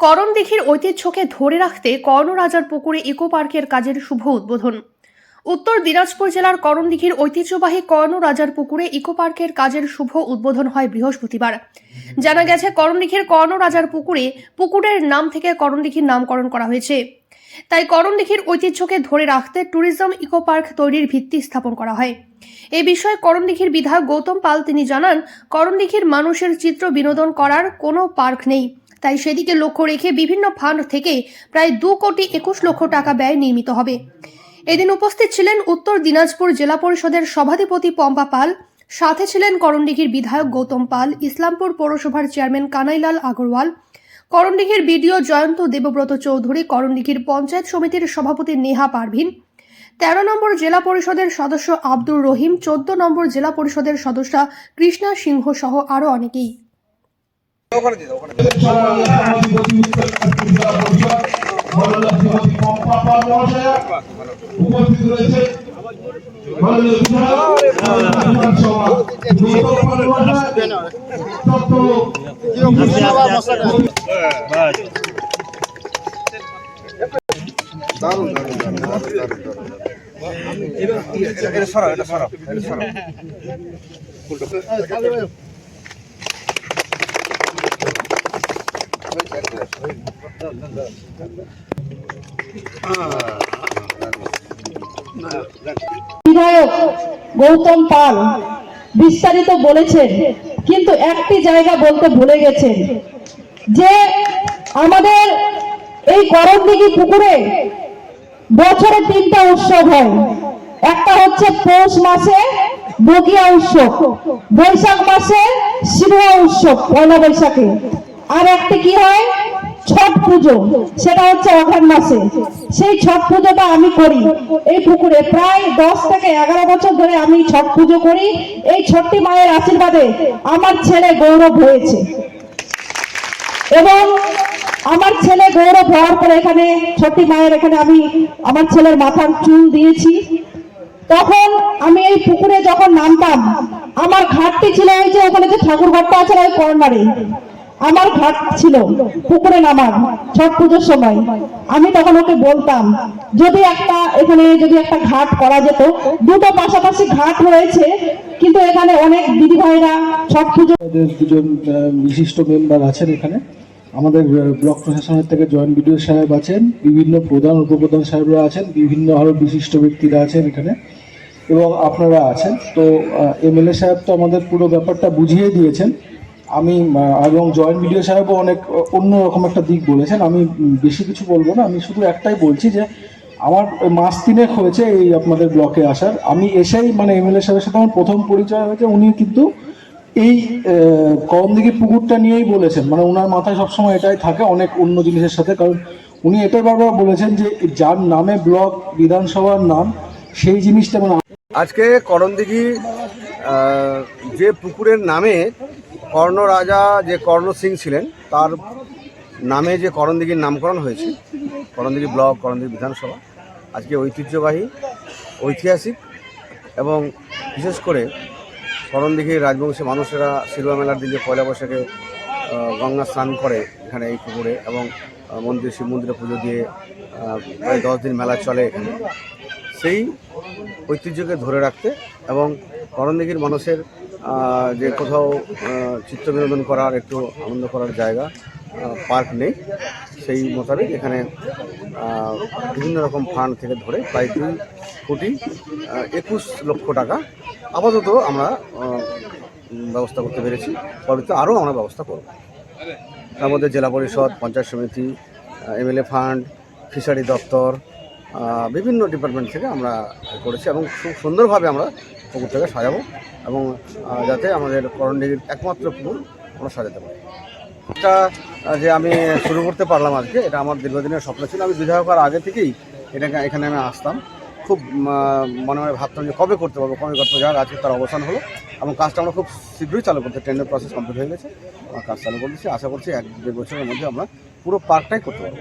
করণদিঘির ঐতিহ্যকে ধরে রাখতে কর্ণরাজার পুকুরে ইকো পার্কের কাজের শুভ উদ্বোধন। উত্তর দিনাজপুর জেলার করণদিঘির ঐতিহ্যবাহী কর্ণরাজার পুকুরে ইকো পার্কের কাজের শুভ উদ্বোধন হয় বৃহস্পতিবার। জানা গেছে করণদিঘির কর্ণরাজার পুকুরে পুকুরের নাম থেকে করণদিঘির নামকরণ করা হয়েছে। তাই করণদিঘির ঐতিহ্যকে ধরে রাখতে ট্যুরিজম ইকো পার্ক তৈরির ভিত্তি স্থাপন করা হয়। এ বিষয়ে করণদিঘির বিধায়ক গৌতম পাল তিনি জানান করণদিঘির মানুষের চিত্র বিনোদন করার কোনো পার্ক নেই। তাই সেদিকে লক্ষ্য রেখে বিভিন্ন ফান্ড থেকে প্রায় দু কোটি একুশ লক্ষ টাকা ব্যয় নির্মিত হবে। এদিন উপস্থিত ছিলেন উত্তর দিনাজপুর জেলা পরিষদের সভাধিপতি পম্পা পাল, সাথে ছিলেন করণডিঘির বিধায়ক গৌতম পাল, ইসলামপুর পৌরসভার চেয়ারম্যান কানাইলাল আগরওয়াল, করণডিঘির বিডিও জয়ন্ত দেবব্রত চৌধুরী করণদিঘির পঞ্চায়েত সমিতির সভাপতি নেহা পারভিন, তেরো নম্বর জেলা পরিষদের সদস্য আব্দুর রহিম, চোদ্দ নম্বর জেলা পরিষদের সদস্যা কৃষ্ণা সিংহ সহ আরও অনেকেই। ওখানে দিয়ে দাও, ওখানে উপস্থিত রয়েছে দারুণ, দারুণ, দারুণ, দারুণ, দারুণ। এটা- এটা সরাও, এটা সরাও, এটা সরাও। বিধায়ক গৌতম পাল বিস্তারিত বলেছেন, কিন্তু একটি জায়গা বলতে ভুলে গেছেন, যে আমাদের এই করণদিঘি পুকুরে বছরে তিনটা উৎসব হয়। একটা হচ্ছে পৌষ মাসে বগিয়া উৎসব, বৈশাখ মাসে শিবুয়া উৎসব, পয়লা বৈশাখে। আর একটা কি হয়? ছট পুজো। সেটা হচ্ছে অঘ্রাণ মাসে। সেই ছট পুজোটা আমি করি। এই পুকুরে প্রায় দশ থেকে এগারো বছর ধরে আমি ছট পুজো করি। এই ছটটি মায়ের আশীর্বাদে আমার ছেলে গৌরব হয়েছে। এবং আমার ছেলে গৌরব হওয়ার পরে এখানে ছোট্টি মায়ের এখানে আমি আমার ছেলের মাথার চুল দিয়েছি। তখন আমি এই পুকুরে যখন নামতাম, আমার ঘাটটি ছিল ওই যে ওখানে যে ঠাকুর ঘাটটা আছে ওই কর্নারে আমার ঘাট ছিল, পুকুরে নামার ছট পুজোর সময়। আমি তখন ওকে বলতাম, যদি একটা এখানে যদি একটা ঘাট করা যেত, দুটো পাশাপাশি ঘাট রয়েছে, কিন্তু এখানে অনেক দিদি ভাইরা ছট পুজো দুজন বিশিষ্ট মেম্বার আছেন এখানে। আমাদের ব্লক প্রশাসনের থেকে জয়েন্ট বিডিও সাহেব আছেন, বিভিন্ন প্রধান উপপ্রধান সাহেবরা আছেন, বিভিন্ন আরও বিশিষ্ট ব্যক্তিরা আছেন এখানে, এবং আপনারা আছেন। তো এমএলএ সাহেব তো আমাদের পুরো ব্যাপারটা বুঝিয়ে দিয়েছেন। আমি এবং জয়েন্ট বিডিও সাহেবও অনেক অন্যরকম একটা দিক বলেছেন। আমি বেশি কিছু বলব না। আমি শুধু একটাই বলছি যে, আমার মাস তিনেক হয়েছে এই আপনাদের ব্লকে আসার। আমি এসেই মানে এমএলএ সাহেবের সাথে আমার প্রথম পরিচয় হয়েছে। উনি কিন্তু এই করমদিঘি পুকুরটা নিয়েই বলেছেন। মানে ওনার মাথায় সবসময় এটাই থাকে, অনেক অন্য জিনিসের সাথে। কারণ উনি এটাই বারবার বলেছেন যে, যার নামে ব্লক বিধানসভার নাম, সেই জিনিসটা মানে আজকে করণদিঘি যে পুকুরের নামে কর্ণ রাজা যে কর্ণ সিং ছিলেন, তার নামে যে করণদিঘির নামকরণ হয়েছে, করণদিঘি ব্লক, করণদিঘি বিধানসভা, আজকে ঐতিহ্যবাহী, ঐতিহাসিক এবং বিশেষ করে করণদিঘির রাজবংশী মানুষেরা সিলভা মেলার দিন যে পয়লা বৈশাখে গঙ্গা স্নান করে এখানে এই পুকুরে এবং মন্দির, শিব মন্দিরে পুজো দিয়ে প্রায় দশ দিন মেলা চলে এখানে। সেই ঐতিহ্যকে ধরে রাখতে এবং করণদিঘির মানুষের যে কোথাও চিত্ত বিনোদন করার, একটু আনন্দ করার জায়গা পার্ক নেই। সেই মোতাবেক এখানে বিভিন্ন রকম ফান্ড থেকে ধরে প্রায় দুই কোটি একুশ লক্ষ টাকা আপাতত আমরা ব্যবস্থা করতে পেরেছি। পরবর্তীতে আরও আমরা ব্যবস্থা করব। তার মধ্যে জেলা পরিষদ, পঞ্চায়েত সমিতি এমএলএ ফান্ড, ফিশারি দপ্তর বিভিন্ন ডিপার্টমেন্ট থেকে আমরা করেছি এবং খুব সুন্দরভাবে আমরা পুকুরটাকে সাজাবো এবং যাতে আমাদের করণডিগির একমাত্র পুকুর আমরা সাজাতে পারি। এটা যে আমি শুরু করতে পারলাম আজকে, এটা আমার দীর্ঘদিনের স্বপ্ন ছিল। আমি বিধায়ক হওয়ার আগে থেকেই এটাকে, এখানে আমি আসতাম। খুব মনে মনে ভাবতাম যে কবে করতে পারব, কবে করতে যাক আজকে তার অবসান হলো। এবং কাজটা আমরা খুব শীঘ্রই চালু করতে টেন্ডার প্রসেস কমপ্লিট হয়ে গেছে। আমরা কাজ চালু করতেছি আশা করছি এক, দেড় বছরের মধ্যে আমরা পুরো পার্কটাই করতে পারব।